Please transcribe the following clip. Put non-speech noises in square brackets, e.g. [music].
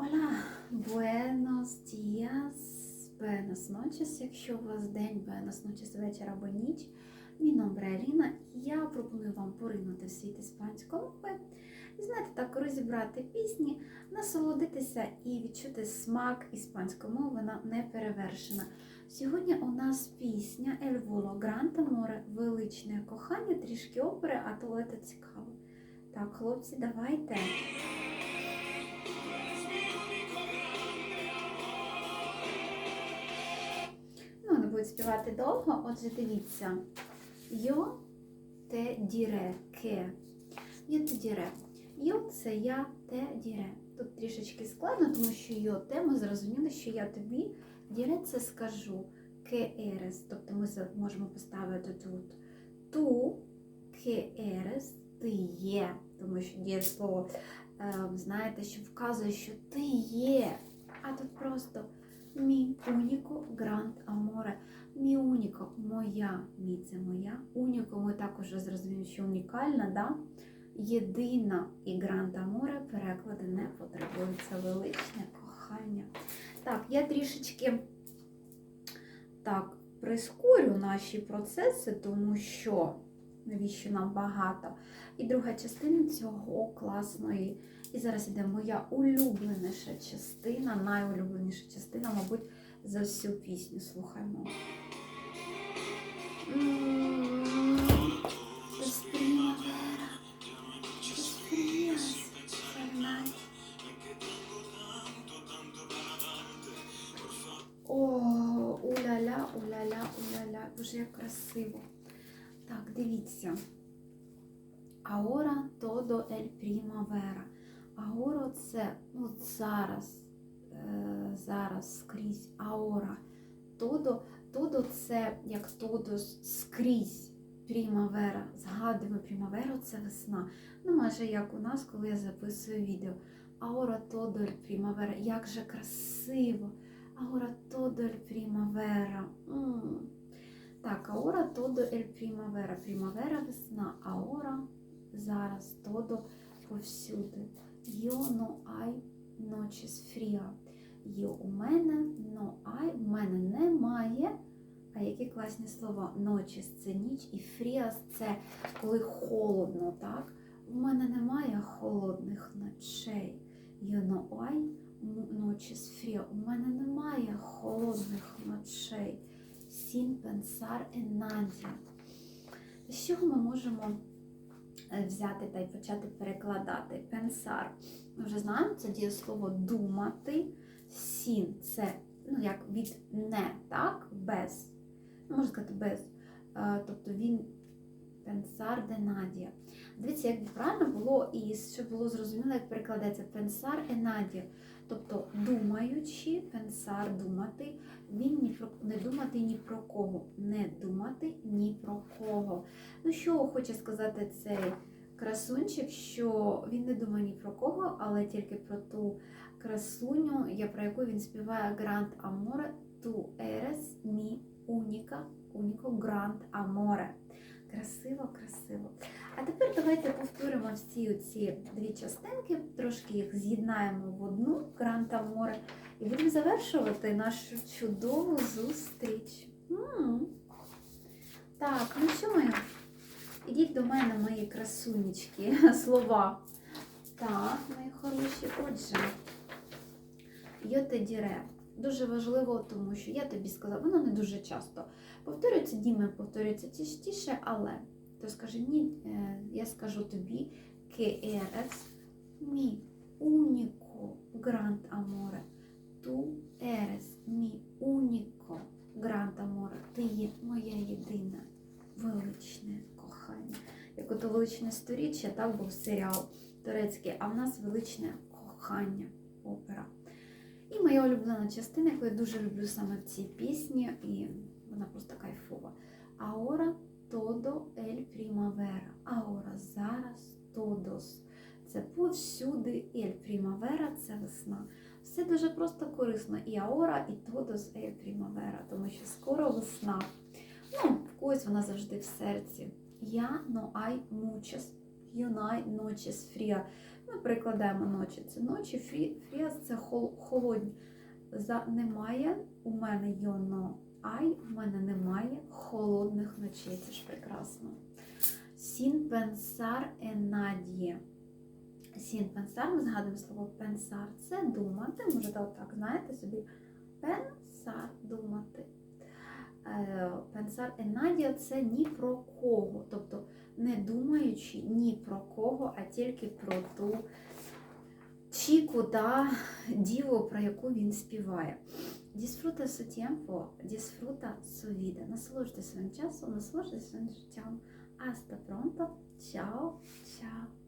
Hola, buenos días, buenas noches, якщо у вас день, buenas noches, вечір або ніч. Мій номер Аліна, і я пропоную вам поринути в світ іспанської мови і знаєте, так розібрати пісні, насолодитися і відчути смак іспанської мови, вона не перевершена. Сьогодні у нас пісня El Volo Гранта море, величне кохання, трішки опери, а то це цікаво. Так, хлопці, давайте. Ну, співати довго, отже, дивіться. Йо те діре ке. Йо те діре. Йо це я те діре. Тут трішечки складно, тому що йо те ми зрозуміли, що я тобі діре це скажу. Ке ерес. Тобто ми можемо поставити тут ту ке ерес, ти є. Тому що діє слово, е, знаєте, що вказує, що ти є. А тут просто мі уніко гранд аморе. Мі уніко моя, мі моя. Уніко ми також зрозуміємо, що унікальна, да? єдина і гранд аморе переклади не потребується величне кохання. Так, я трішечки так прискорю наші процеси, тому що навіщо нам багато. І друга частина цього класної. І зараз іде моя улюбленіша частина, найулюбленіша частина, мабуть, за всю пісню. Fernand. О, уля-ля, уля-ля, уля-ля, дуже як красиво. Так, дивіться. Ahora todo el primavera. Ahora це ну, зараз, е, зараз скрізь. Ahora. Todo, todo це як todo скрізь. Примавера. Згадуємо примаверу це весна. Ну, майже як у нас, коли я записую відео. Todo el primavera. Як же красиво. El primavera. М. Так, ahora todo el primavera. Примавера весна. Ahora зараз todo повсюди. No noches fría. Yo у мене no hay, у мене немає. А які класні слова? Noches – це ніч і фріас це коли холодно, так? У мене немає холодних ночей. Yo no hay noches fría. У мене немає холодних ночей. Sin pensar en nadie. З чого ми можемо е, взяти та й почати перекладати? Пенсар. Ми вже знаємо, це дієслово думати. Сін це ну, як від не, так? Без. Ну, можна сказати, без. Е, Тобто він пенсар де надія. Дивіться, як правильно було, і щоб було зрозуміло, як перекладається пенсар і надія. Тобто, думаючи, пенсар думати, він ні про не думати ні про кого, не думати ні про кого. Ну, що хоче сказати цей красунчик, що він не думає ні про кого, але тільки про ту красуню, я про яку він співає Гранд Аморе, ту ерес мі уніка, уніко гранд аморе. Красиво, красиво. А тепер давайте повторимо всі ці дві частинки, трошки їх з'єднаємо в одну Гранд Аморе і будемо завершувати нашу чудову зустріч. М. Так, ну що ми? Ідіть до мене, мої красунечки, [laughs] слова. Так, мої хороші, отже, йоте діре. Дуже важливо, тому що я тобі сказала, воно не дуже часто повторюється, діми повторюється частіше, але то скажи ні, е, я скажу тобі que eres mi gran amore. Величне сторіччя, так був серіал турецький, а в нас величне кохання опера. І моя улюблена частина, яку я дуже люблю саме в цій пісні, і вона просто кайфова. Ahora todo el primavera. Ahora зараз todos. Це повсюди el primavera – це весна. Все дуже просто корисно. І ahora, і todos el primavera, тому що скоро весна. Ну, в когось вона завжди в серці. Я no hay muchas, hay noches fría. Ми прикладаємо ночі. Це ночі, фрі, фріас це хол, холодні. За немає у мене йоно ай, у мене немає холодних ночей. Це ж прекрасно. Сін пенсар е надіє. Сін пенсар, ми згадуємо слово пенсар. Це думати. Можете отак, знаєте собі. Пенсар думати. Е, Пенсар е надія це ні про кого. Тобто не думаючи ні про кого, а тільки про ту чіку та діву, про яку він співає. Tiempo, disfruta su vida. Насолоджуйтесь своїм часом, насолоджуйтесь своїм життям. Hasta pronto. Ciao, ciao.